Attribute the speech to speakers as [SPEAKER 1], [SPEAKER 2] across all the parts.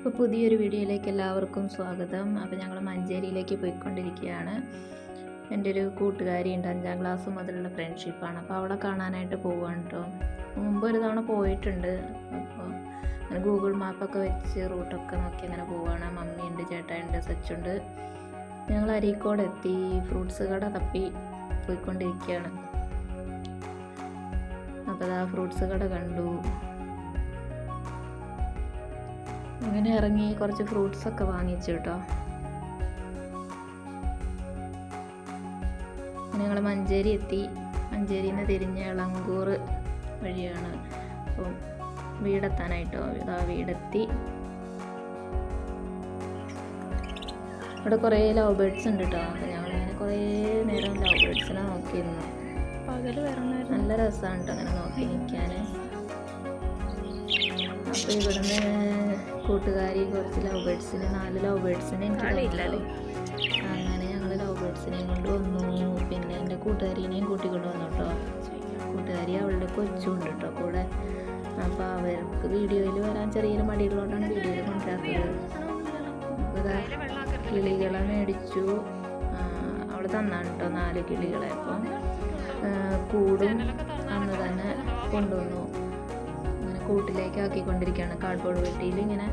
[SPEAKER 1] ഇപ്പോൾ പുതിയൊരു വീഡിയോയിലേക്ക് എല്ലാവർക്കും സ്വാഗതം. അപ്പോൾ ഞങ്ങൾ മഞ്ചേരിയിലേക്ക് പോയിക്കൊണ്ടിരിക്കുകയാണ്. എന്റെ ഒരു കൂട്ടുകാരി ഉണ്ട് അഞ്ചാം ക്ലാസ് മുതലുള്ള ഫ്രണ്ട്ഷിപ്പാണ്. അപ്പോൾ അവളെ കാണാനായിട്ട് പോവാണ് കേട്ടോ മുമ്പ് ഒരു തവണ പോയിട്ടുണ്ട്. അപ്പോൾ അങ്ങനെ ഗൂഗിൾ മാപ്പൊക്കെ വെച്ച് റൂട്ടൊക്കെ നോക്കി അങ്ങനെ പോവുകയാണ് മമ്മിയുണ്ട് ചേട്ടായുണ്ട് സച്ചുണ്ട് ഞങ്ങൾ അരീക്കോട് എത്തി ഫ്രൂട്ട്സ് കട തപ്പി പോയിക്കൊണ്ടിരിക്കുകയാണ്. അപ്പോൾ ആ ഫ്രൂട്ട്സ് കട കണ്ടു. അങ്ങനെ ഇറങ്ങി കുറച്ച് ഫ്രൂട്ട്സ് ഒക്കെ വാങ്ങിച്ചു കേട്ടോ ഞങ്ങൾ മഞ്ചേരി എത്തി. മഞ്ചേരിയിൽ നിന്ന് തിരിഞ്ഞ് ഇളങ്കൂർ വഴിയാണ്. അപ്പം വീടെത്താനായിട്ടോ ഇതാ വീടെത്തി. ഇവിടെ കുറേ ലവ് ബേഡ്സ് ഉണ്ട് കേട്ടോ അപ്പം ഞങ്ങളിങ്ങനെ കുറേ നേരം ലവ് ബേഡ്സിനെ നോക്കിയിരുന്നു.
[SPEAKER 2] പകൽ വരണ
[SPEAKER 1] നല്ല രസമാണ് കേട്ടോ അങ്ങനെ നോക്കി നിൽക്കാൻ അപ്പോൾ ഇവിടുന്ന് കൂട്ടുകാരി കുറച്ച് ലവ് ബേഡ്സിന് നാല് ലവ് ബേഡ്സിനെ എനിക്ക്? അങ്ങനെ ഞങ്ങൾ ലവ് ബേഡ്സിനെയും കൊണ്ട് വന്നു. പിന്നെ എന്റെ കൂട്ടുകാരിനെയും കൂട്ടിക്കൊണ്ട് വന്നു കേട്ടോ കൂട്ടുകാരി അവളുടെ കൊച്ചുണ്ട് കേട്ടോ കൂടെ. അപ്പോൾ അവർക്ക് വീഡിയോയിൽ വരാൻ ചെറിയൊരു മടിയുള്ളതുകൊണ്ടാണ് വീഡിയോയിൽ കൊണ്ടുവരാത്തത്. ഇതാ കിളികളെ മേടിച്ചു. അവൾ തന്നാണ് കേട്ടോ നാല് കിളികളെ അപ്പം. കൂടും അന്ന് തന്നെ കൊണ്ടുവന്നു. കൂട്ടിലേക്ക് ആക്കിക്കൊണ്ടിരിക്കുകയാണ്. കാർഡ്ബോർഡ് പെട്ടിയിൽ ഇങ്ങനെ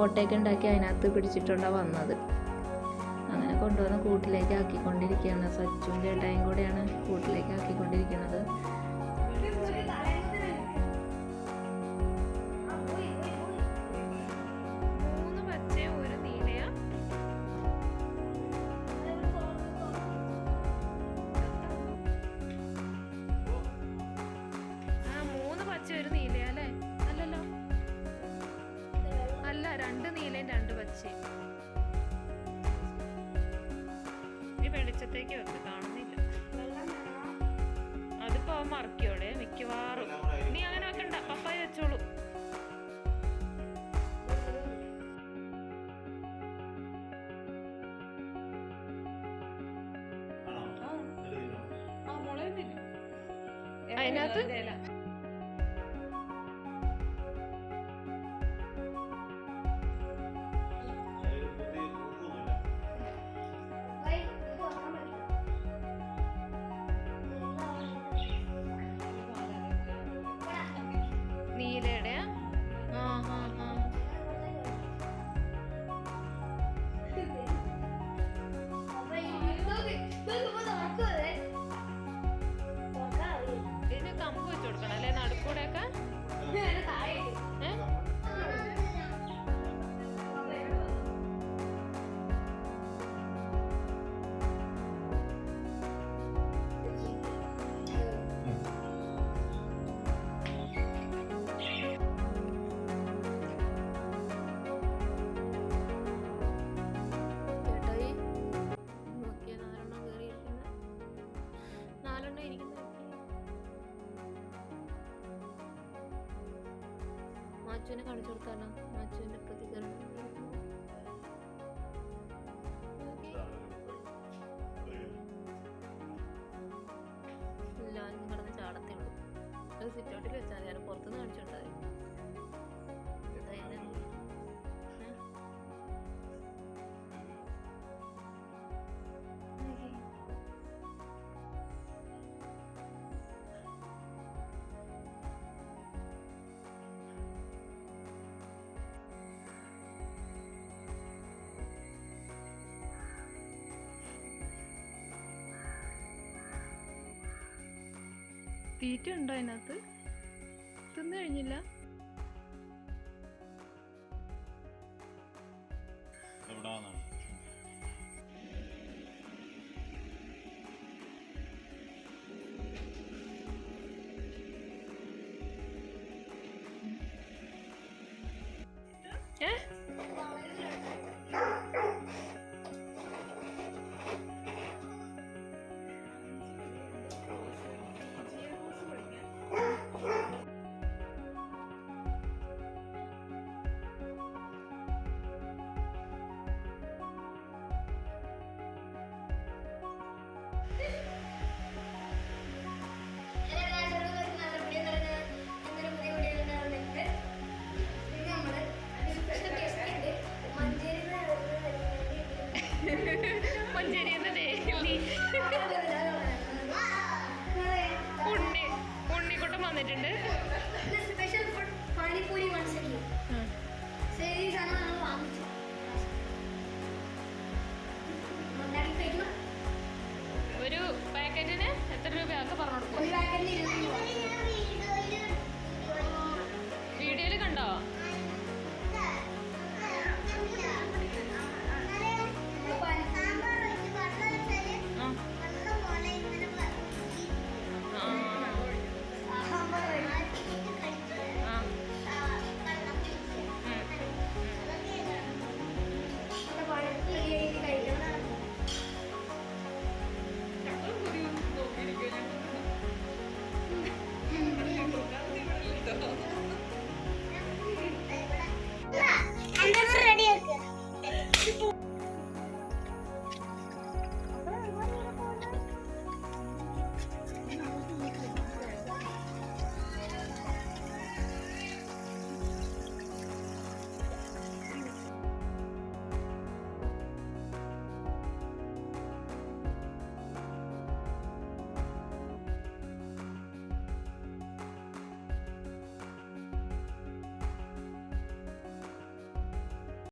[SPEAKER 1] ഓട്ടയൊക്കെ ഉണ്ടാക്കി അതിനകത്ത് പിടിച്ചിട്ടുള്ള വന്നത്. അങ്ങനെ കൊണ്ടുവന്ന് കൂട്ടിലേക്ക് ആക്കിക്കൊണ്ടിരിക്കുകയാണ്. സച്ചും ചേട്ടായും കൂടെയാണ് കൂട്ടിലേക്ക് ആക്കിക്കൊണ്ടിരിക്കുന്നത്.
[SPEAKER 2] ഈ വെളിച്ചത്തേക്ക് വെക്ക് കാണുന്നില്ല. അതിപ്പോ അവൻ മറക്കോളെ മിക്കവാറും. നീ അങ്ങനെ വെക്കണ്ട പപ്പായി വെച്ചോളൂ. അതിനകത്ത്? മാച്ചുവിനെ കാണിച്ചു കൊടുത്താലോ? മാച്ചുവിന്റെ പ്രതികരണം. തീറ്റ ഉണ്ടോ അതിനകത്ത്. തിന്നു കഴിഞ്ഞില്ല.
[SPEAKER 3] Okay.